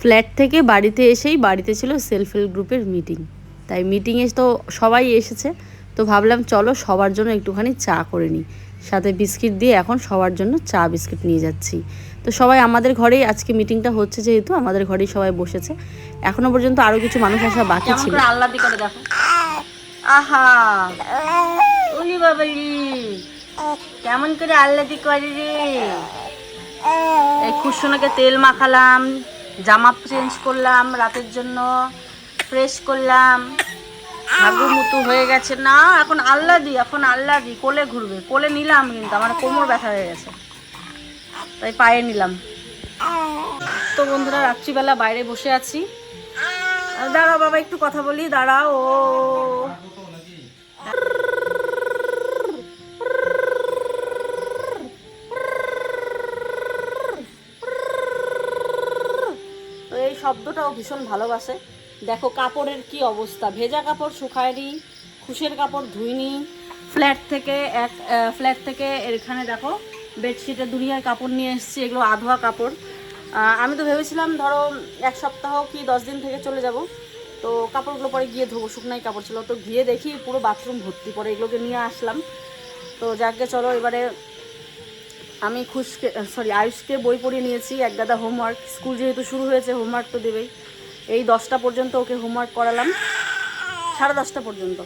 Flat থেকে বাড়িতে এসেই বাড়িতে ছিল সেলফ হেল্প গ্রুপের মিটিং। তাই মিটিংয়ে তো সবাই এসেছে। তো ভাবলাম চলো সবার জন্য একটুখানি চা করে নিই। সাথে বিস্কিট দিয়ে এখন সবার জন্য চা বিস্কিট নিয়ে যাচ্ছি। তো সবাই আমাদের ঘরেই আজকে মিটিংটা হচ্ছে যেহেতু আমাদের ঘরেই সবাই বসেছে। এখনও পর্যন্ত আরও কিছু মানুষ আসা বাকি ছিল। আল্লাহ করে দেখো। আহা! উলি কেমন করে আল্লাদি করে রে। এই খুশোনাকে তেল মাখালাম। জামা চেঞ্জ করলাম, রাতের জন্য ফ্রেশ করলাম। হাগু মুতু হয়ে গেছে। না, এখন আল্লাহ দি এখন আল্লাহ দি কোলে ঘুরবে। কোলে নিলাম কিন্তু, আমার কোমর ব্যথা হয়ে গেছে। তাই পায়ে নিলাম। তো বন্ধুরা, রাত্রিবেলা বাইরে বসে আছি। দাঁড়াও বাবা, একটু কথা বলি। দাঁড়াও। ও তো এই শব্দটাও ভীষণ ভালোবাসে। দেখো কাপড়ের কি অবস্থা। ভেজা কাপড় শুকায়নি, খুশের কাপড় ধুইনি। ফ্ল্যাট থেকে এক ফ্ল্যাট থেকে এখানে দেখো বেডশিটের দুনিয়ার কাপড় নিয়ে এসেছি, এগুলো আধোয়া কাপড়। আমি তো ভেবেছিলাম ধরো এক সপ্তাহ কি দশ দিন থেকে চলে যাব। তো কাপড়গুলো পরে গিয়ে ধোবো, শুকনাই কাপড় ছিল। তো গিয়ে দেখি পুরো বাথরুম ভর্তি পরে এগুলোকে নিয়ে আসলাম। তো যাকে চলো এবারে আমি খুশকে সরি আয়ুষকে বই পড়িয়ে নিয়েছি, এক গাদা হোমওয়ার্ক স্কুল যেহেতু শুরু হয়েছে হোমওয়ার্ক তো দেবেই। এই দশটা পর্যন্ত ওকে হোমওয়ার্ক করালাম। সাড়ে দশটা পর্যন্ত।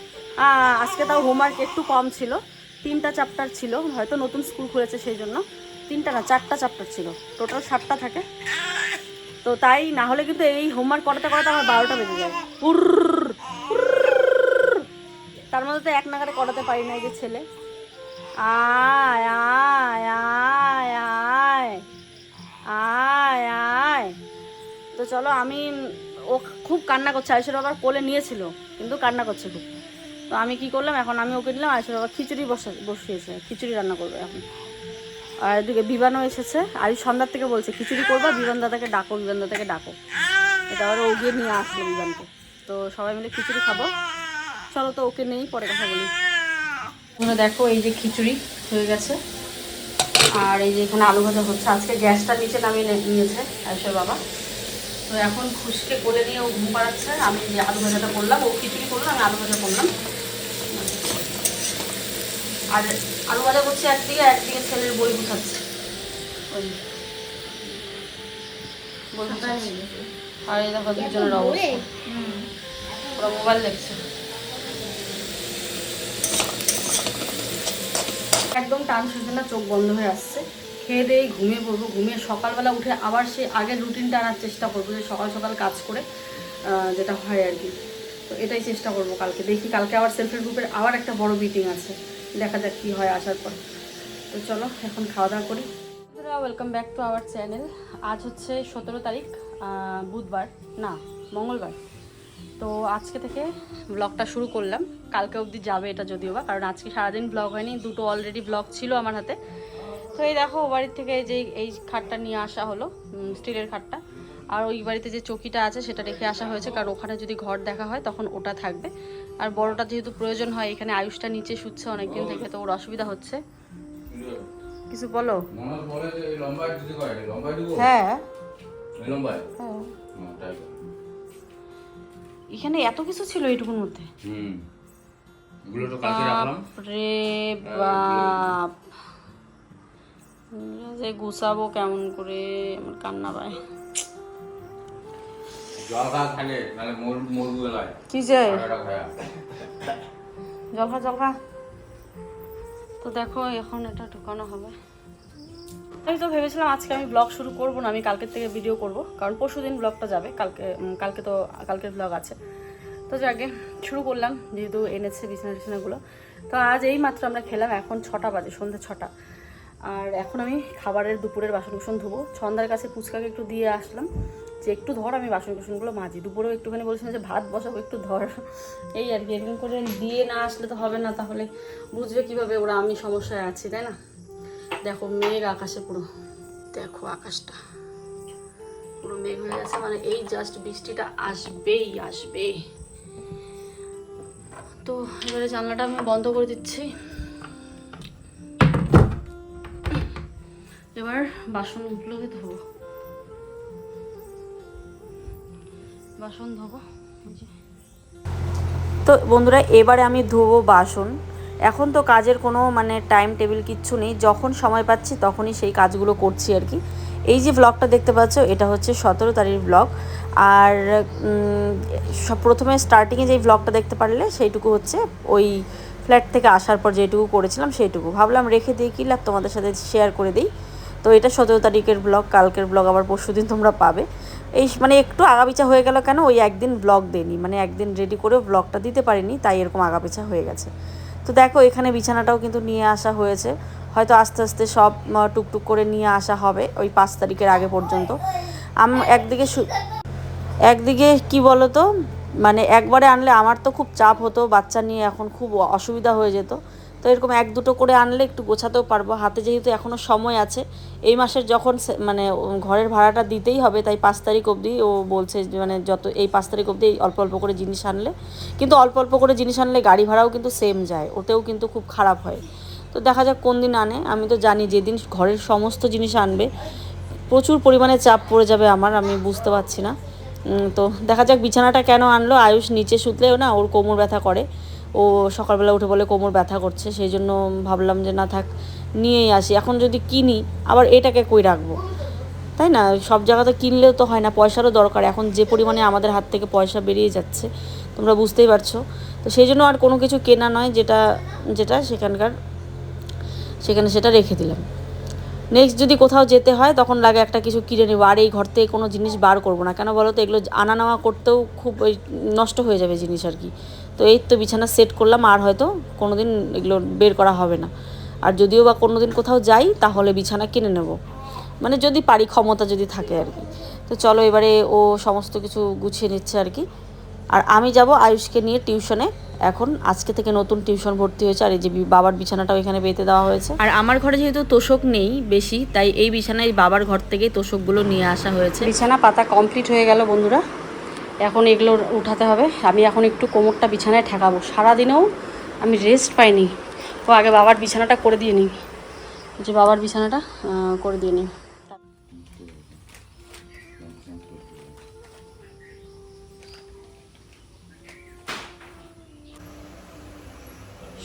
আজকে তাও হোমওয়ার্ক একটু কম ছিল। তিনটা চ্যাপ্টার ছিল, হয়তো নতুন স্কুল খুলেছে সেই জন্য। তিনটা না, চারটা চ্যাপ্টার ছিল। টোটাল সাতটা থাকে। তো তাই না হলে কিন্তু এই হোমওয়ার্ক করাতে করাতে আমার বারোটা বেজে যায়। উর্র। তার মধ্যে তো এক নাগারে করাতে পারি না যে ছেলে। আয় আয় আয় আয় আয় তো চলো আমি, ও খুব কান্না করছে, আয়ুষের বাবার কোলে নিয়েছিল, কিন্তু কান্না করছে খুব। তো আমি কি করলাম, এখন আমি ওকে দিলাম, আয়ুষের বাবা খিচুড়ি বসা, বসিয়েছে, খিচুড়ি রান্না করবে এখন। আর এদিকে বিবানও এসেছে, আয়ুষ সন্ধ্যার থেকে বলছে, খিচুড়ি করবা, বিবান দাদাকে ডাকো, বিবান দাদাকে ডাকো। এটা আবার ও গিয়ে নিয়ে আসলো বিবানকে। তো সবাই মিলে খিচুড়ি খাব। চলো তো ওকে নেই, পরে কথা বলি। তোমরা দেখো, এই যে খিচুড়ি হয়ে গেছে। আর এই যে এখানে আলু ভাজা হচ্ছে। আজকে গ্যাসটা নিচে নামিয়ে নিয়েছে আয়ুষের বাবা। তো এখন খুশকে কোলে নিয়ে ও ঘুম পাড়াচ্ছে। আমি যে আলু ভাজাটা করলাম, ও খিচুড়ি করলাম আমি আলু ভাজা করলাম। আর আলু ভাজা করছি একদিকে একদিকে ছেলের বই গুছাচ্ছে। ওই আর এই দেখো দুজনের অবস্থা। ওরা মোবাইল দেখছে। একদম টান শুনছে না চোখ বন্ধ হয়ে আসছে। খেয়ে দিয়ে ঘুমিয়ে পড়ব, ঘুমিয়ে সকালবেলা উঠে আবার সে আগের রুটিনটা আনার চেষ্টা করব যে সকাল সকাল কাজ করে যেটা হয় আর কি। তো এটাই চেষ্টা করব কালকে। দেখি কালকে আবার সেলফ হেল্প গ্রুপের আবার একটা বড় মিটিং আছে। দেখা যাক কী হয় আসার পর। তো চলো, এখন খাওয়া দাওয়া করি। Welcome back to our channel আজ হচ্ছে সতেরো তারিখ বুধবার। না, মঙ্গলবার। তো আজকে থেকে ব্লগটা শুরু করলাম। কালকে অবধি যাবে এটা যদিও বা কারণ আজকে সারাদিন ব্লগ হয়নি দুটো অলরেডি ব্লগ ছিল আমার হাতে। তো এই দেখো ও বাড়ির থেকে যে এই খাটটা নিয়ে আসা হলো স্টিলের খাটটা। আর ওই বাড়িতে যে চকিটা আছে সেটা রেখে আসা হয়েছে কারণ ওখানে যদি ঘর দেখা হয় তখন ওটা থাকবে। আর বড়টা যেহেতু প্রয়োজন হয় এখানে আয়ুষটা নিচে শুচ্ছে অনেকদিন থেকে তো ওর অসুবিধা হচ্ছে। কিছু বলো? হ্যাঁ হ্যাঁ। এখানে এত কিছু ছিল এইটুকুর মধ্যে। হুম। এগুলো তো কালকে রাখলাম। রে বাপ। যে গুছাবো কেমন করে আমার কান্না পায়। জল খা খালে নাহলে মর মরবু এলায়। কি যে? এটা খায়া জল খা জল খা। তো দেখো এখন এটা ঢুকানো হবে। আমি তো ভেবেছিলাম আজকে আমি ব্লগ শুরু করব না আমি কালকের থেকে ভিডিও করব। কারণ পরশু দিন ব্লগটা যাবে কালকে কালকে তো কালকের ব্লগ আছে। তো যাকে শুরু করলাম, যেহেতু এনেছে বিছানা টিছানাগুলো। তো আজ এই মাত্র আমরা খেলাম, এখন ছটা বাজে, সন্ধ্যে ছটা। আর এখন আমি খাবারের দুপুরের বাসন কুসন ধোবো। ছন্দার কাছে ফুচকাকে একটু দিয়ে আসলাম, যে একটু ধর আমি বাসন কুসনগুলো মাজি। দুপুরেও একটুখানি বলছিলাম যে, ভাত বসাবো একটু ধর। এই আর কি, এরকম করে দিয়ে না আসলে তো হবে না, তাহলে বুঝবে কীভাবে ওরা আমি সমস্যায় আছি, তাই না? দেখো মেঘ আকাশে পুরো, দেখো আকাশটা। পুরো মেঘ হয়ে গেছে মানে এই জাস্ট বৃষ্টিটা আসবেই আসবে তো এবারে জানলাটা আমি বন্ধ করে দিচ্ছি। এবার বাসনগুলোকে ধোবো। বাসন ধোবো। তো বন্ধুরা, এবারে আমি ধোবো বাসন। এখন তো কাজের কোনো মানে টাইম টেবিল কিচ্ছু নেই। যখন সময় পাচ্ছি তখনই সেই কাজগুলো করছি আর কি। এই যে ব্লগটা দেখতে পাচ্ছ, এটা হচ্ছে সতেরো তারিখ ব্লগ আর প্রথমে স্টার্টিংয়ে যেই ব্লগটা দেখতে পারলে, সেইটুকু হচ্ছে ওই ফ্ল্যাট থেকে আসার পর যেটুকু করেছিলাম, সেইটুকু। ভাবলাম রেখে দিই কি লাভ, তোমাদের সাথে শেয়ার করে দিই। তো এটা সতেরো তারিখের ব্লগ কালকের ব্লগ আবার পরশু দিন তোমরা পাবে। এই মানে একটু আগাপিছা হয়ে গেল কেন, ওই একদিন ব্লগ দেনি মানে একদিন রেডি করেও ব্লগটা দিতে পারিনি, তাই এরকম আগাপিছা হয়ে গেছে। তো দেখো, এখানে বিছানাটাও কিন্তু নিয়ে আসা হয়েছে। হয়তো আস্তে আস্তে সব টুকটুক করে নিয়ে আসা হবে ওই পাঁচ তারিখের আগে পর্যন্ত। আম, একদিকে একদিকে কি বলতো? মানে একবারে আনলে আমার তো খুব চাপ হতো, বাচ্চা নিয়ে এখন খুব অসুবিধা হয়ে যেত। তো এরকম এক দুটো করে আনলে একটু গোছাতেও পারব। হাতে যেহেতু এখনও সময় আছে, এই মাসের যখন মানে ঘরের ভাড়াটা দিতেই হবে, তাই পাঁচ তারিখ অবধি ও বলছে মানে যত, এই পাঁচ তারিখ অবধি অল্প অল্প করে জিনিস আনলে। কিন্তু অল্প অল্প করে জিনিস আনলে গাড়ি ভাড়াও কিন্তু সেম যায়, ওতেও কিন্তু খুব খারাপ হয়। তো দেখা যাক কোন দিন আনে। আমি তো জানি যেদিন ঘরের সমস্ত জিনিস আনবে, প্রচুর পরিমাণে চাপ পড়ে যাবে আমার, আমি বুঝতে পারছি না। তো দেখা যাক বিছানাটা কেন আনলো। আয়ুষ নিচে শুতলেও না, ওর কোমর ব্যথা করে। ও সকালবেলা উঠে বলে কোমর ব্যথা করছে, সেই জন্য ভাবলাম যে না থাক, নিয়েই আসি। এখন যদি কিনি, আবার এটাকে কই রাখব? তাই না? সব জায়গাতে কিনলেও তো হয় না, পয়সারও দরকার। এখন যে পরিমাণে আমাদের হাত থেকে পয়সা বেরিয়ে যাচ্ছে, তোমরা বুঝতেই পারছ। তো সেই জন্য আর কোনো কিছু কেনা নয়, যেটা যেটা সেখানকার সেখানে সেটা রেখে দিলাম। নেক্সট যদি কোথাও যেতে হয়, তখন লাগে একটা কিছু কিনে নেব। আর এই ঘর থেকে কোনো জিনিস বার করব না। কেন বলো তো এগুলো আনা নেওয়া করতেও খুব ওই নষ্ট হয়ে যাবে জিনিস আর কি। তো এই তো বিছানা সেট করলাম, আর হয়তো কোনো দিন এগুলো বের করা হবে না। আর যদিও বা কোনো দিন কোথাও যাই, তাহলে বিছানা কিনে নেব। মানে যদি পারি ক্ষমতা যদি থাকে আর কি। তো চলো এবারে ও সমস্ত কিছু গুছিয়ে নিচ্ছে আর কি। আর আমি যাব আয়ুষকে নিয়ে টিউশনে। এখন আজকে থেকে নতুন টিউশন ভর্তি হয়েছে আর এই যে বাবার বিছানাটাও এখানে পেতে দেওয়া হয়েছে। আর আমার ঘরে যেহেতু তোষক নেই বেশি তাই এই বিছানায় বাবার ঘর থেকেই তোষকগুলো নিয়ে আসা হয়েছে। বিছানা পাতা কমপ্লিট হয়ে গেল বন্ধুরা। এখন এগুলো উঠাতে হবে। আমি এখন একটু কোমরটা বিছানায় ঠেকাবো। সারাদিনেও আমি রেস্ট পাইনি। ও আগে বাবার বিছানাটা করে দিয়ে নিই। যে বাবার বিছানাটা করে দিয়ে নিই।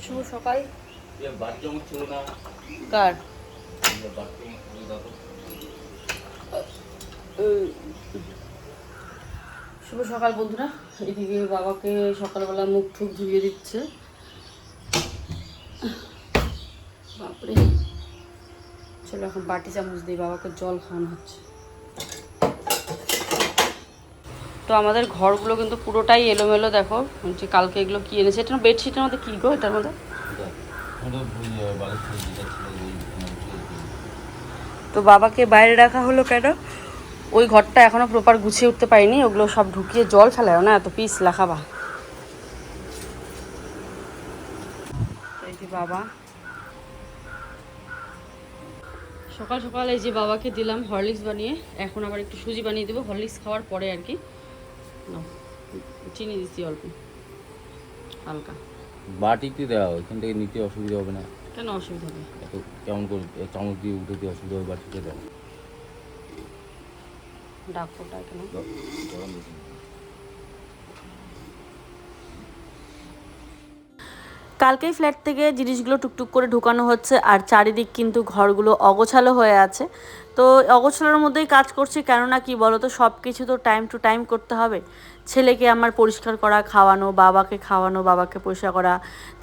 শুভ সকাল। কার? শুভ সকাল বন্ধুরা। এদিকে বাবাকে সকালবেলা মুখ ঠুক ধুয়ে দিচ্ছে। বাপরে। চলো এখন বাটি চামচ দিয়ে বাবাকে জল খাওয়ানো হচ্ছে। তো আমাদের ঘরগুলো কিন্তু পুরোটাই এলোমেলো, দেখো। যে কালকে এগুলো কি এনেছে? এটা বেডশিটের মধ্যে কী গো এটার মধ্যে? তো বাবাকে বাইরে রাখা হলো কেন? ওই ঘরটা এখনও প্রপার গুছিয়ে উঠতে পারিনি, ওগুলো সব ঢুকিয়ে জল ফেলায় না, এত পিস লাখাবা। বাবা। সকাল সকাল এই যে বাবাকে দিলাম হরলিক্স বানিয়ে, এখন আবার একটু সুজি বানিয়ে দেবো, হরলিক্স খাওয়ার পরে আর কি। চিনি দিচ্ছি অল্প। হালকা। বাটিতে দেওয়া ওইখান থেকে নিতে অসুবিধা হবে না। কেন অসুবিধা হবে? এত কেমন করে চামচ দিয়ে উঠে দিয়ে অসুবিধা হবে বাটিতে দেওয়া। ডাক্তারটা কেন? গরম বেশি। কালকেই ফ্ল্যাট থেকে জিনিসগুলো টুকটুক করে ঢুকানো হচ্ছে আর চারিদিক কিন্তু ঘরগুলো অগোছালো হয়ে আছে। তো অগোছালোর মধ্যেই কাজ করছি কেননা কি বলো তো সব কিছু তো টাইম টু টাইম করতে হবে। ছেলেকে আমার পরিষ্কার করা, খাওয়ানো, বাবাকে খাওয়ানো, বাবাকে পরিষ্কার করা,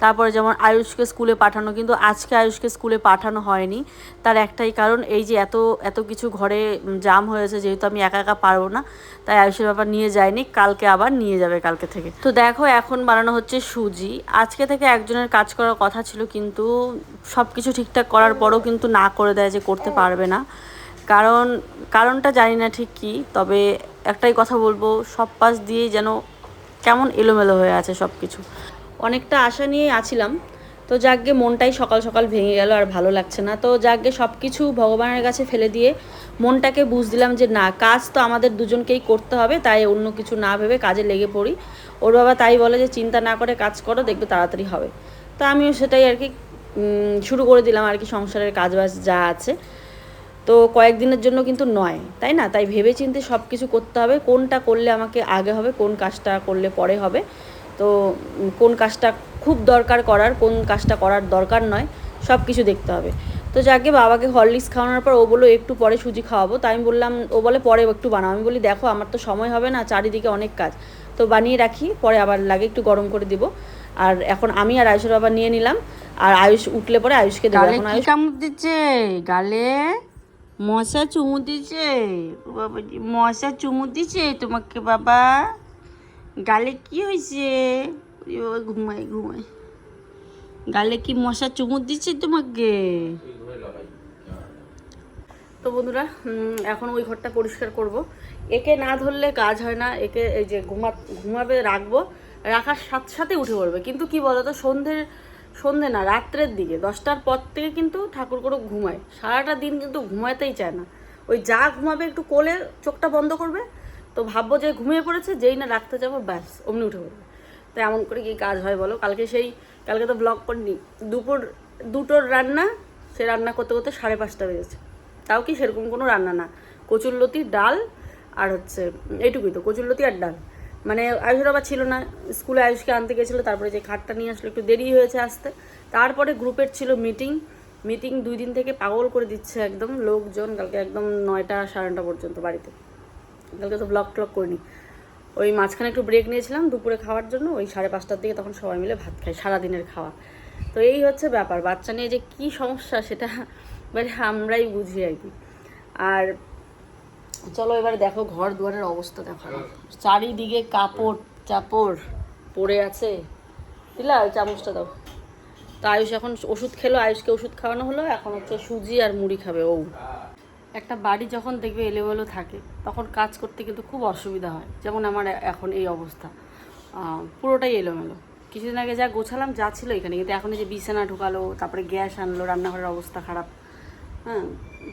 তারপরে যেমন আয়ুষকে স্কুলে পাঠানো, কিন্তু আজকে আয়ুষকে স্কুলে পাঠানো হয়নি। তার একটাই কারণ, এই যে এত এত কিছু ঘরে জাম হয়েছে, যেহেতু আমি একা একা পারব না, তাই আয়ুষের ব্যাপার নিয়ে যায়নি, কালকে আবার নিয়ে যাবে কালকে থেকে। তো দেখো, এখন বানানো হচ্ছে সুজি। আজকে থেকে একজনের কাজ করার কথা ছিল, কিন্তু সব কিছু ঠিকঠাক করার পরও কিন্তু না করে দেয় যে করতে পারবে না। কারণ, কারণটা জানি না ঠিক কী, তবে একটাই কথা বলব, সব পাশ দিয়েই যেন কেমন এলোমেলো হয়ে আছে সব কিছু অনেকটা আশা নিয়েই আছিলাম, তো যাকগে মনটাই সকাল সকাল ভেঙে গেল আর ভালো লাগছে না। তো যাকগে সব কিছু ভগবানের কাছে ফেলে দিয়ে মনটাকে বুঝ দিলাম যে না, কাজ তো আমাদের দুজনকেই করতে হবে, তাই অন্য কিছু না ভেবে কাজে লেগে পড়ি। ওর বাবা তাই বলে যে, চিন্তা না করে কাজ করো, দেখবে তাড়াতাড়ি হবে। তো আমিও সেটাই আর কি শুরু করে দিলাম আর কি সংসারের কাজ বাজ যা আছে। তো কয়েকদিনের জন্য কিন্তু নয় তাই না? তাই ভেবে চিন্তে সব কিছু করতে হবে কোনটা করলে আমাকে আগে হবে কোন কাজটা করলে পরে হবে। তো কোন কাজটা খুব দরকার করার কোন কাজটা করার দরকার নয় সব কিছু দেখতে হবে। তো যাকে বাবাকে হরলিক্স খাওয়ানোর পর ও বলল একটু পরে সুজি খাওয়াবো। তাই আমি বললাম ও বলে পরে একটু বানাও। আমি বলি দেখো আমার তো সময় হবে না চারিদিকে অনেক কাজ। তো বানিয়ে রাখি পরে আবার লাগে একটু গরম করে দিব। আর এখন আমি আর আয়ুষের বাবা নিয়ে নিলাম আর আয়ুষ উঠলে পরে আয়ুষকে দেবো। এখন আয়ুষ গালে? মশা চুমু দিচ্ছে ও বাবাজি মশা চুমু দিচ্ছে তোমাকে বাবা? গালে কি হয়েছে? ঘুমাই ঘুমাই গালে কি মশা চুমু দিচ্ছে তোমাকে? তো বন্ধুরা এখন ওই ঘরটা পরিষ্কার করব। একে না ধরলে কাজ হয় না, একে এই যে ঘুমা, ঘুমাবে, রাখব, রাখার সাথে সাথে উঠে পড়বে। কিন্তু কি বলতো, সন্ধ্যের সন্ধে না, রাত্রের দিকে, দশটার পর থেকে কিন্তু ঠাকুর করে ঘুমায়। সারাটা দিন কিন্তু ঘুমাতেই চায় না। ওই যা ঘুমাবে একটু কোলে চোখটা বন্ধ করবে, তো ভাববো যে ঘুমিয়ে পড়েছে, যেই না রাখতে যাব, ব্যাস, অমনি উঠে পড়বে। তো এমন করে কি কাজ হয় বলো? কালকে সেই, কালকে তো ব্লগ করিনি। দুপুর, দুটোর রান্না, সে রান্না করতে করতে সাড়ে পাঁচটা বেজেছে। তাও কি সেরকম কোনো রান্না না। কচুরলতি, ডাল আর হচ্ছে, এইটুকুই তো, কচুরলতি আর ডাল। মানে আয়ুষের আবার ছিল না, স্কুলে আয়ুষকে আনতে গেছিল, তারপরে যে খাটটা নিয়ে আসলো, একটু দেরি হয়েছে আসতে। তারপরে গ্রুপের ছিল মিটিং মিটিং দুই দিন থেকে পাগল করে দিচ্ছে একদম লোকজন, কালকে একদম নয়টা সাড়ে নটা পর্যন্ত বাড়িতে। কালকে তো ব্লগ ট্লগ করিনি। ওই মাঝখানে একটু ব্রেক নিয়েছিলাম দুপুরে খাওয়ার জন্য, ওই সাড়ে পাঁচটার দিকে তখন সবাই মিলে ভাত খাই, সারাদিনের খাওয়া। তো এই হচ্ছে ব্যাপার, বাচ্চা নিয়ে যে কি সমস্যা সেটা মানে আমরাই বুঝি আর কি। আর চলো এবারে দেখো ঘর দুয়ারের অবস্থা দেখো চারিদিকে কাপড় চাপড় পড়ে আছে। দিলা, ওই চামচটা দাও। তো আয়ুষ এখন ওষুধ খেলো, আয়ুষকে ওষুধ খাওয়ানো হলো, এখন হচ্ছে সুজি আর মুড়ি খাবে ও। একটা বাড়ি যখন দেখবে এলোমেলো থাকে, তখন কাজ করতে কিন্তু খুব অসুবিধা হয়। যেমন আমার এখন এই অবস্থা। পুরোটাই এলোমেলো। কিছুদিন আগে যা গোছালাম, যা ছিল এখানে। কিন্তু এখন এই যে বিছানা ঢুকালো, তারপরে গ্যাস আনলো, রান্নাঘরের অবস্থা খারাপ। হ্যাঁ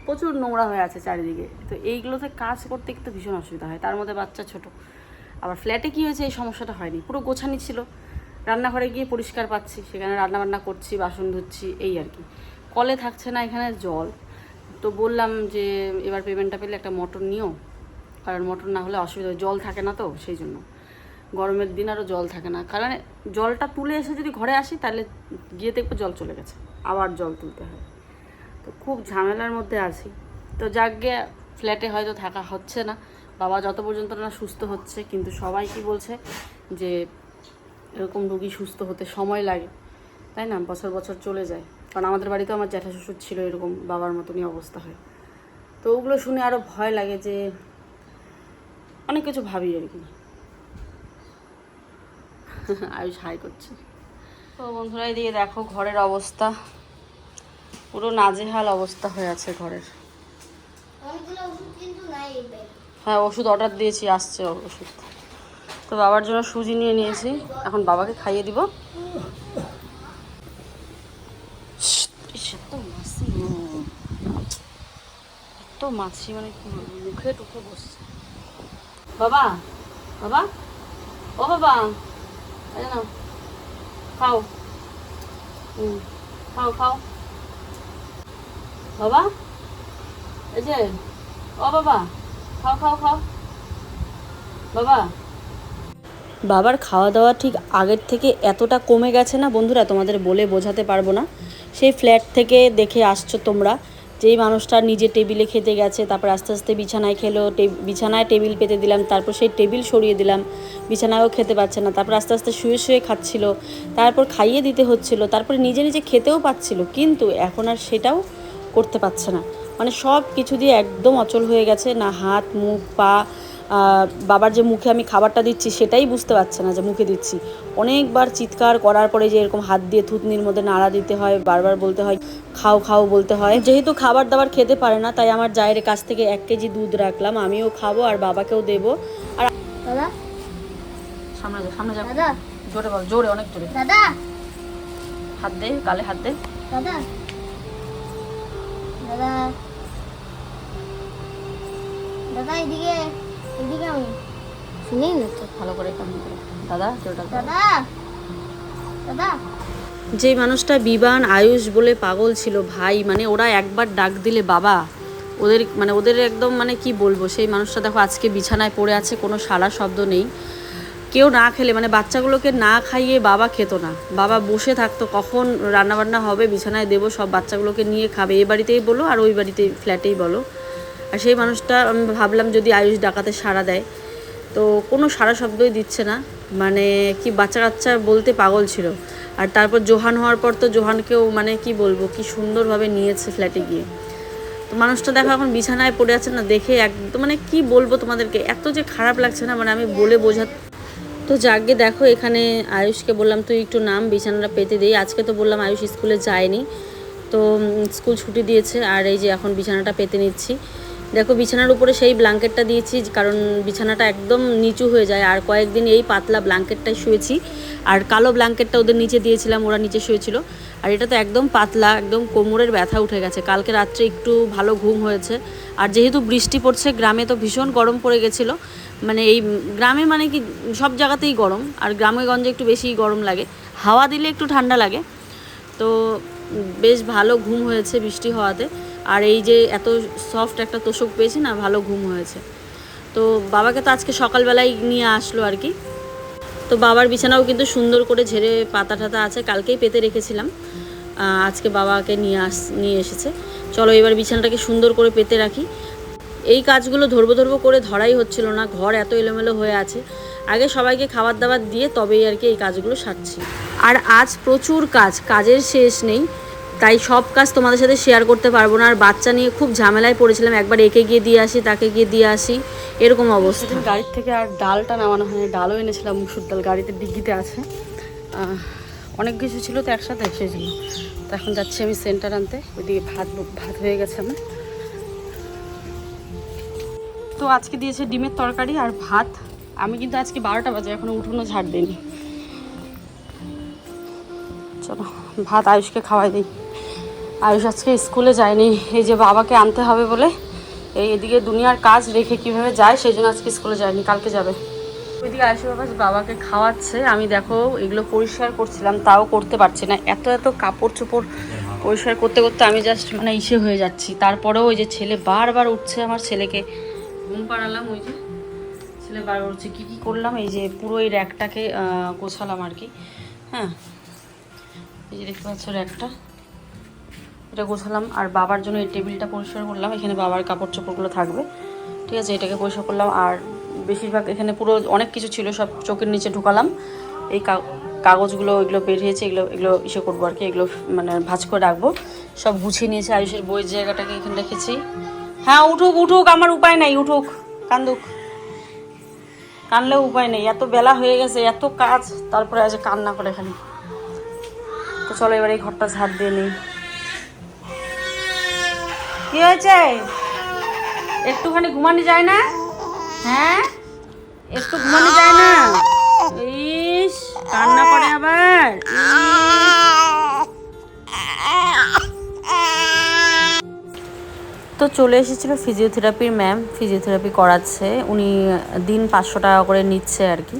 প্রচুর নোংরা হয়ে আছে চারিদিকে। তো এইগুলোতে কাজ করতে কিন্তু ভীষণ অসুবিধা হয়। তার মধ্যে বাচ্চা ছোট। আবার ফ্ল্যাটে কী হয়েছে, এই সমস্যাটা হয়নি। পুরো গোছানি ছিল। রান্নাঘরে গিয়ে পরিষ্কার পাচ্ছি। সেখানে রান্না বান্না করছি, বাসন ধুচ্ছি, এই আর কি। কলে থাকছে না এখানে জল। তো বললাম যে, এবার পেমেন্টটা পেলে একটা মোটর নিও। কারণ মোটর না হলে অসুবিধা জল থাকে না তো, সেই জন্য। গরমের দিন আরও জল থাকে না। কারণ জলটা তুলে এসে যদি ঘরে আসি, তাহলে গিয়ে দেখব জল চলে গেছে। আবার জল তুলতে হয়। তো খুব ঝামেলার মধ্যে আছি। তো যাকে ফ্ল্যাটে হয়তো থাকা হচ্ছে না, বাবা যত পর্যন্ত না সুস্থ হচ্ছে, কিন্তু সবাই কি বলছে যে এরকম রুগী সুস্থ হতে সময় লাগে। তাই না? বছর বছর চলে যায়। কারণ আমাদের বাড়িতে আমার জ্যাঠা শ্বশুর ছিল, এরকম বাবার মতনই অবস্থা হয়। তো ওগুলো শুনে আরও ভয় লাগে যে অনেক কিছু ভাবি আর কি। আয়ুষ হাই করছে। তো বন্ধুরা, এদিকে দেখো ঘরের অবস্থা। পুরো নাজেহাল অবস্থা হয়ে আছে ঘরের। হ্যাঁ ওষুধ অর্ডার দিয়েছি আসছে ওষুধ। তো বাবার জন্য সুজি নিয়ে নিয়েছি এখন বাবাকে খাইয়ে দিব। এত মাছি মানে কি মুখে টুকে বসছে। বাবা বাবা ও বাবা খাও। খাও খাও। বাবার খাওয়া দাওয়া ঠিক আগের থেকে এতটা কমে গেছে না বন্ধুরা? তোমাদের বলে বোঝাতে পারব না। সেই ফ্ল্যাট থেকে দেখে আসছো তোমরা। যেই মানুষটা নিজে টেবিলে খেতে গেছে, তারপর আস্তে আস্তে বিছানায় খেলো বিছানায় টেবিল পেতে দিলাম, তারপর সেই টেবিল সরিয়ে দিলাম। বিছানায়ও খেতে পাচ্ছে না, তারপর আস্তে আস্তে শুয়ে শুয়ে খাচ্ছিল। তারপর খাইয়ে দিতে হচ্ছিল, তারপরে নিজে নিজে খেতেও পাচ্ছিল। কিন্তু এখন আর সেটাও করতে পারছে না। মানে সব কিছু দিয়ে একদম অচল হয়ে গেছে। না হাত মুখ পা বাবার যে মুখে আমি খাবারটা দিচ্ছি সেটাই বুঝতে পারছে না যে মুখে দিচ্ছি। অনেকবার চিৎকার করার পরে যে এরকম হাত দিয়ে থুতনির মধ্যে নাড়া দিতে হয় বারবার বলতে হয় খাও খাও বলতে হয়। যেহেতু খাবার দাবার খেতে পারে না তাই আমার জায়ের কাছ থেকে এক কেজি দুধ রাখলাম। আমিও খাব আর বাবাকেও দেবো। আর দাদা? সামনে যা সামনে যা। দাদা? জোরে বল জোরে অনেক জোরে। দাদা? হাত দে গালে হাত দে। দাদা? দাদা। দাদা এদিকে এদিকে আমি না তো ভালো করে কাম করে। দাদা দাদা দাদা। যে মানুষটা বিবান আয়ুষ বলে পাগল ছিল ভাই মানে ওরা একবার ডাক দিলে বাবা। ওদের মানে ওদের একদম মানে কি বলব সেই মানুষটা দেখো আজকে বিছানায় পড়ে আছে কোনো সারা শব্দ নেই। কেউ না খেলে মানে বাচ্চাগুলোকে না খাইয়ে বাবা খেত না। বাবা বসে থাকতো, কখন রান্নাবান্না হবে, বিছানায় দেবো, সব বাচ্চাগুলোকে নিয়ে খাবে। এই বাড়িতেই বলো আর ওই বাড়িতেই, ফ্ল্যাটেই বলো। আর সেই মানুষটা, আমি ভাবলাম যদি আয়ুষ ডাকাতে সাড়া দেয়। তো কোনো সারা শব্দই দিচ্ছে না। মানে কি বাচ্চা কাচ্চা বলতে পাগল ছিল। আর তারপর জোহান হওয়ার পর তো জোহানকেও মানে কি বলব, কি সুন্দরভাবে নিয়েছে ফ্ল্যাটে গিয়ে। তো মানুষটা দেখো এখন বিছানায় পড়ে আছে না, দেখে একদম মানে কি বলব তোমাদেরকে, এত যে খারাপ লাগছে না মানে আমি বলে বোঝা তো যাকে দেখো, এখানে আয়ুষকে বললাম, তুই একটু নাম, বিছানাটা পেতে দিই আজকে তো বললাম আয়ুষ স্কুলে যায়নি। তো স্কুল ছুটি দিয়েছে, আর এই যে এখন বিছানাটা পেতে নিচ্ছি। দেখো, বিছানার উপরে সেই ব্ল্যাঙ্কেটটা দিয়েছি, কারণ বিছানাটা একদম নিচু হয়ে যায়। আর কয়েকদিন এই পাতলা ব্ল্যাঙ্কেটটাই শুয়েছি, আর কালো ব্ল্যাঙ্কেটটা ওদের নিচে দিয়েছিলাম, ওরা নিচে শুয়েছিল। আর এটা তো একদম পাতলা, একদম কোমরের ব্যথা উঠে গেছে। কালকে রাত্রে একটু ভালো ঘুম হয়েছে। আর যেহেতু বৃষ্টি পড়ছে, গ্রামে তো ভীষণ গরম পড়ে গেছিল। মানে এই গ্রামে মানে কি সব জায়গাতেই গরম, আর গ্রামে গঞ্জে একটু বেশি গরম লাগে। হাওয়া দিলে একটু ঠান্ডা লাগে। তো বেশ ভালো ঘুম হয়েছে বৃষ্টি হওয়াতে। আর এই যে এত সফট একটা তোষক পেয়েছি না, ভালো ঘুম হয়েছে। তো বাবাকে তো আজকে সকালবেলায় নিয়ে আসলো আর কি। তো বাবার বিছানাও কিন্তু সুন্দর করে ঝেড়ে পাতা টাতা আছে, কালকেই পেতে রেখেছিলাম। আজকে বাবাকে নিয়ে আস, নিয়ে এসেছে। চলো এবার বিছানাটাকে সুন্দর করে পেতে রাখি। এই কাজগুলো ধরবো ধরবো করে ধরাই হচ্ছিল না, ঘর এত এলোমেলো হয়ে আছে। আগে সবাইকে খাবার দাবার দিয়ে তবেই আর কি এই কাজগুলো সারছি। আর আজ প্রচুর কাজ, কাজের শেষ নেই, তাই সব কাজ তোমাদের সাথে শেয়ার করতে পারব না। আর বাচ্চা নিয়ে খুব ঝামেলায় পড়েছিলাম, একবার একে গিয়ে দিয়ে আসি, তাকে গিয়ে দিয়ে আসি, এরকম অবস্থা। গাড়ির থেকে আর ডালটা নামানো হয়নি, ডালও এনেছিলাম, মুসুর ডাল গাড়িতে ডিগ্গিতে আছে। অনেক কিছু ছিল তো একসাথে জন্য। তো এখন যাচ্ছি আমি সেন্টার আনতে, ওইদিকে ভাত ভাত হয়ে গেছে আমার। তো আজকে দিয়েছে ডিমের তরকারি আর ভাত। আমি কিন্তু আজকে বারোটা বাজে, এখনও উঠোনো ঝাড় দিইনি। চলো, ভাত আয়ুষকে খাওয়াই দিই। আয়ুষ আজকে স্কুলে যায়নি, এই যে বাবাকে আনতে হবে বলে। এই এদিকে দুনিয়ার কাজ রেখে কীভাবে যায়, সেই জন্য আজকে স্কুলে যায়নি, কালকে যাবে। ওইদিকে আয়ুষ বাবা বাবাকে খাওয়াচ্ছে, আমি দেখো এগুলো পরিষ্কার করছিলাম, তাও করতে পারছি না। এত এত কাপড় চোপড় পরিষ্কার করতে করতে আমি জাস্ট মানে ইসে হয়ে যাচ্ছি। তারপরেও ওই যে ছেলে বারবার উঠছে আমার ছেলেকে। ঘুম পাড়ালাম ওই যে। ছেলে বারবার উঠছে কী কী করলাম? এই যে পুরো এই র্যাকটাকে গোছালাম আর কি। হ্যাঁ। এই যে দেখতে পাচ্ছ র্যাকটা। এটা গোছালাম। আর বাবার জন্য এই টেবিলটা পরিষ্কার করলাম। এখানে বাবার কাপড় চোপড়গুলো থাকবে। ঠিক আছে, এটাকে পরিষ্কার করলাম। আর বেশিরভাগ এখানে পুরো অনেক কিছু ছিল, সব চোখের নিচে ঢুকালাম। এই কাগজগুলো এগুলো বেরিয়েছে এগুলো এগুলো ইসে করব আর কি। এগুলো মানে ভাঁজ করে রাখব। সব গুছিয়ে নিয়েছে আয়ুষের বইয়ের জায়গাটাকে এখানে রেখেছি। হ্যাঁ উঠুক উঠুক, আমার উপায় নাই, উঠুক, কান্দুক। কানলেও উপায় নেই, এত বেলা হয়ে গেছে, এত কাজ, তারপরে আজ কান্না করে খালি। তো চলো এবার এই ঘরটা ঝাড় দিয়ে নিই। কি হয়েছে? একটুখানি ঘুমানো যায় না? হ্যাঁ? একটু ঘুমানো যায় না? ইস, কান্না করে আবার তো চলে এসেছিল ফিজিওথেরাপির ম্যাম ফিজিওথেরাপি করাচ্ছে। উনি দিন পাঁচশো টাকা করে নিচ্ছে আর কি।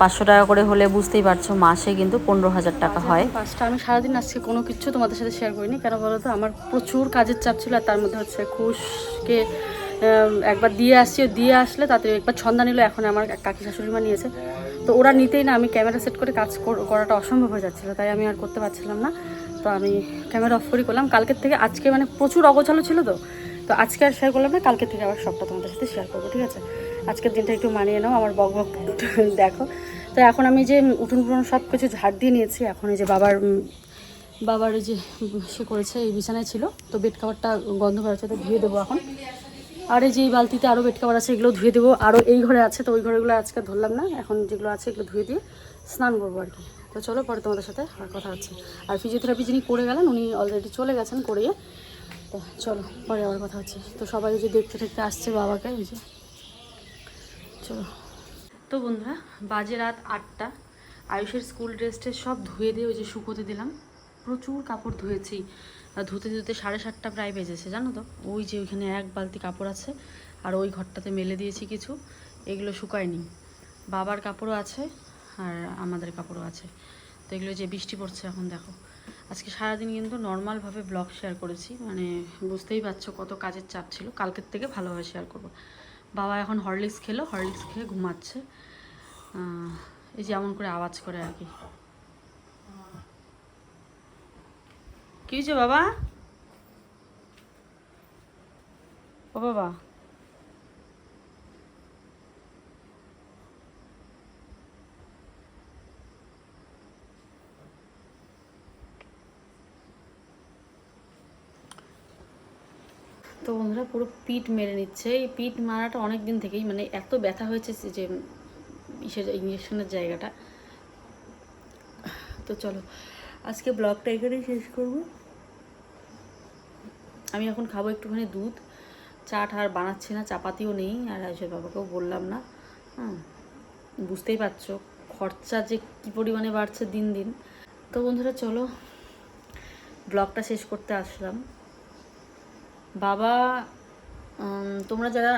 পাঁচশো টাকা করে হলে বুঝতেই পারছ মাসে কিন্তু পনেরো হাজার টাকা হয়। পাঁচটা আমি সারাদিন আজকে কোনো কিছু তোমাদের সাথে শেয়ার করিনি। কেন বলো তো আমার প্রচুর কাজের চাপ ছিল আর তার মধ্যে হচ্ছে খুশকে একবার দিয়ে আসছি ও দিয়ে আসলে তাতে একবার ছন্দা নিল এখন আমার কাকি শাশুড়ি মা নিয়েছে। তো ওরা নিতেই না, আমি ক্যামেরা সেট করে কাজ কর- করাটা অসম্ভব হয়ে যাচ্ছিল, তাই আমি আর করতে পারছিলাম না। তো আমি ক্যামেরা অফ করে করলাম। কালকের থেকে আজকে মানে প্রচুর অগোছালো ছিল তো তো আজকে আর শেয়ার করলাম না কালকে থেকে আবার সবটা তোমাদের সাথে শেয়ার করব, ঠিক আছে? আজকের দিনটা একটু মানিয়ে নাও, আমার বক বক দেখো। তো এখন আমি যে উঠুন পুরনো সব কিছু ঝাড় দিয়ে নিয়েছি, এখন এই যে বাবার বাবার যে সে করেছে, এই বিছানায় ছিল, তো বেড কাভারটা গন্ধ বেরোচ্ছে, তো ধুয়ে দেবো এখন। আর এই যে এই বালতিতে আরও বেড কাভার আছে, এগুলো ধুয়ে দেবো। আরও এই ঘরে আছে, তো ওই ঘরেগুলো আজকে ধরলাম না। এখন যেগুলো আছে, এগুলো ধুয়ে দিয়ে স্নান করব আর কি। তো চলো, পরে তোমাদের সাথে আর কথা হচ্ছে। আর ফিজিওথেরাপি যিনি করে গেলেন, উনি অলরেডি চলে গেছেন করিয়ে তো চলো, পরে আবার কথা হচ্ছে। তো সবাই যে দেখতে দেখতে আসছে বাবাকে, ওই যে। চলো। তো বন্ধুরা, বাজে রাত আটটা। আয়ুষের স্কুল ড্রেসটা সব ধুয়ে দিয়ে ওই যে শুকোতে দিলাম। প্রচুর কাপড় ধুয়েছি। ধুতে ধুতে সাড়ে সাতটা প্রায় বেজেছে, জানো তো? ওই যে ওইখানে এক বালতি কাপড় আছে, আর ওই ঘরটাতে মেলে দিয়েছি কিছু, এগুলো শুকায়নি। বাবার কাপড়ও আছে, আর আমাদের কাপড়ও আছে। তো এগুলো যে বৃষ্টি পড়ছে এখন, দেখো। আজকে সারাদিন কিন্তু নর্মালভাবে ব্লগ শেয়ার করেছি মানে বুঝতেই পারছ কত কাজের চাপ ছিল। কালকের থেকে ভালোভাবে শেয়ার করব। বাবা এখন হরলিক্স খেলো, হরলিক্স খেয়ে ঘুমাচ্ছে। এই যে এমন করে আওয়াজ করে আর কি। কি হয়েছে বাবা? ও বাবা। তো বন্ধুরা পুরো পিঠ মেরে নিচ্ছে। এই পিঠ মারাটা অনেক দিন থেকেই মানে এত ব্যথা হয়েছে যে ইসের ইঞ্জেকশনের জায়গাটা। তো চলো, আজকে ব্লগটা এখানেই শেষ করব। আমি এখন খাব একটুখানি দুধ চা টা আর বানাচ্ছি না, চাপাতিও নেই, আর আয়ুষের বাবাকেও বললাম না। হ্যাঁ বুঝতেই পারছ খরচা যে কী পরিমাণে বাড়ছে দিন দিন। তো বন্ধুরা চলো, ব্লগটা শেষ করতে আসলাম। বাবা তোমরা যারা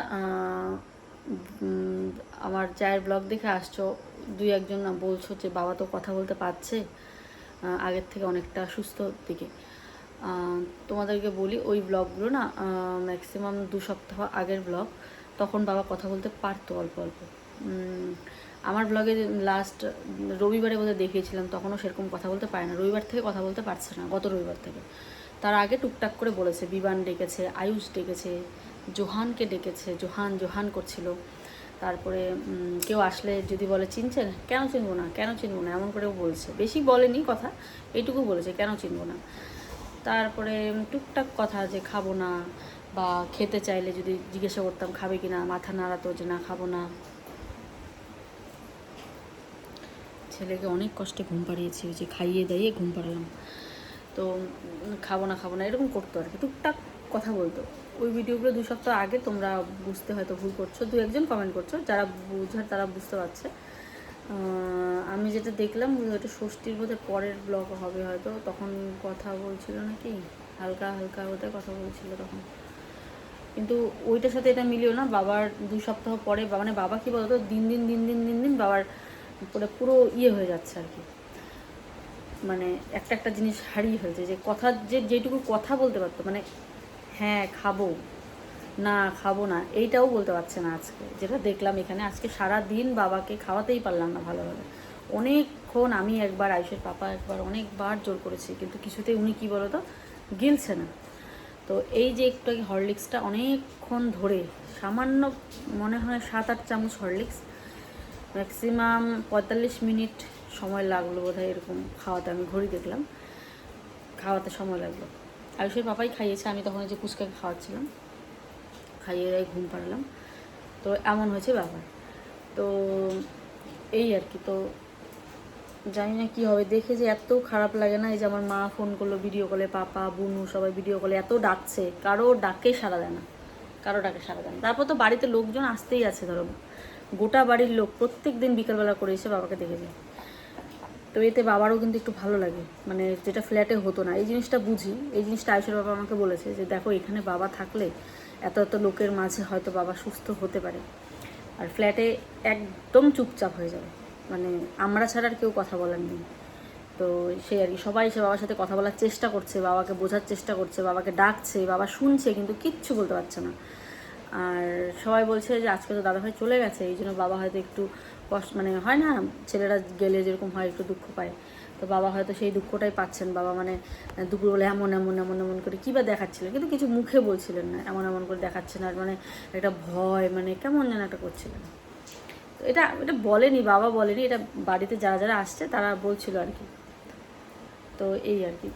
আমার চায়ের ব্লগ দেখে আসছো, দুই একজন না বলছো যে বাবা তো কথা বলতে পারছে আগের থেকে অনেকটা সুস্থ দিকে। তোমাদেরকে বলি, ওই ব্লগগুলো না ম্যাক্সিমাম দু সপ্তাহ আগের ব্লগ তখন বাবা কথা বলতে পারতো অল্প অল্প। আমার ব্লগে লাস্ট রবিবারে বোধহয় দেখিয়েছিলাম, তখনও সেরকম কথা বলতে পারে না। রবিবার থেকে কথা বলতে পারছে না, গত রবিবার থেকে। তার আগে টুকটাক করে বলেছে, বিবান ডেকেছে, আয়ুষ ডেকেছে, জোহানকে ডেকেছে, জোহান জোহান করছিল। তারপরে কেউ আসলে যদি বলে, চিনছেন? কেন চিনবো না, কেন চিনবো না? এমন করেও বলছে। বেশি বলেনি কথা এইটুকু বলেছে, কেন চিনবো না? তারপরে টুকটাক কথা যে খাব না বা খেতে চাইলে যদি জিজ্ঞাসা করতাম, খাবে কি না? মাথা নাড়াতো যে না, খাব না। ছেলেকে অনেক কষ্টে ঘুম পাড়িয়েছি যে খাইয়ে দাইয়ে ঘুম পাড়ালাম। তো খাব না খাব না, এরকম করতো আর কি, টুকটাক কথা বলতো। ওই ভিডিওগুলো দু সপ্তাহ আগে তোমরা বুঝতে হয়তো ভুল করছ, দু একজন কমেন্ট করছ, যারা বুঝার তারা বুঝতে পারছে। আমি যেটা দেখলাম ওটা ষষ্ঠীর বোধহয় পরের ব্লগ হবে হয়তো, তখন কথা বলছিল নাকি? হালকা হালকা বোধহয় কথা বলছিল তখন। কিন্তু ওইটার সাথে এটা মিলিও না, বাবার দুই সপ্তাহ পরে মানে বাবা কি বলতো, দিন দিন দিন দিন দিন দিন বাবার পুরো পুরো ইয়ে হয়ে যাচ্ছে আর কি। মানে একটা একটা জিনিস হারিয়ে ফেলছে, যে কথা যে যেটুকু কথা বলতে পারতো মানে হ্যাঁ খাব। না, খাব না। এইটাও বলতে পারছে না আজকে। যেটা দেখলাম এখানে, আজকে সারা দিন বাবাকে খাওয়াতেই পারলাম না ভালোভাবে। অনেকক্ষণ আমি একবার, আয়ুষের পাপা একবার, অনেকবার জোর করেছি, কিন্তু কিছুতেই উনি কী বলতো, গিলছে না। তো এই যে একটু হরলিক্সটা অনেকক্ষণ ধরে, সামান্য মনে হয় সাত আট চামচ হরলিক্স, ম্যাক্সিমাম পঁয়তাল্লিশ মিনিট সময় লাগল বোধহয় এরকম খাওয়াতে, আমি ঘড়ি দেখলাম। খাওয়াতে সময় লাগল। আয়ুষের পাপাই খাইয়েছে, আমি তখন যে পুচকাকে খাওয়াচ্ছিলাম। খাইয়ে দাই ঘুম পাড়লাম। তো এমন হয়েছে ব্যাপার। তো এই আর কি, তো জানি না কী হবে। দেখে যে এত খারাপ লাগে না, এই যে আমার মা ফোন করল ভিডিও কলে পাপা, বুনু সবাই ভিডিও কলে এত ডাকছে। কারও ডাকে সারা দেয় না। কারও ডাকে সারা দেয় না। তারপর তো বাড়িতে লোকজন আসতেই আছে, ধরো। গোটা বাড়ির লোক প্রত্যেক দিন বিকালবেলা করে এসে বাবাকে দেখে যায়। তো এতে বাবারও কিন্তু একটু ভালো লাগে। মানে যেটা ফ্ল্যাটে হতো না। এই জিনিসটা বুঝি। এই জিনিসটা আয়ুষের বাবা আমাকে বলেছে যে, দেখো, এখানে বাবা থাকলে এত এত লোকের মাঝে হয়তো বাবা সুস্থ হতে পারে। আর ফ্ল্যাটে একদম চুপচাপ হয়ে যাবে। মানে আমরা ছাড়া আর কেউ কথা বলার নেই। তো সেই আর কি, সবাই সে বাবার সাথে কথা বলার চেষ্টা করছে, বাবাকে বোঝার চেষ্টা করছে, বাবাকে ডাকছে, বাবা শুনছে, কিন্তু কিচ্ছু বলতে পারছে না। আর সবাই বলছে যে, আজকে তো দাদাভাই চলে গেছে। এই জন্য বাবা হয়তো একটু কষ্ট মানে হয় না ছেলেরা গেলে যেরকম হয় একটু দুঃখ পায়। তো বাবা হয়তো সেই দুঃখটাই পাচ্ছেন। বাবা মানে দুপুরবেলা এমন এমন এমন এমন করে কী বা দেখাচ্ছিলেন কিন্তু কিছু মুখে বলছিলেন না, এমন এমন করে দেখাচ্ছেন আর মানে একটা ভয় মানে কেমন যেন একটা করছিলেন। তো এটা এটা বলেনি, বাবা বলেনি, এটা বাড়িতে যারা যারা আসছে তারা বলছিল আর কি। তো এই আর কি।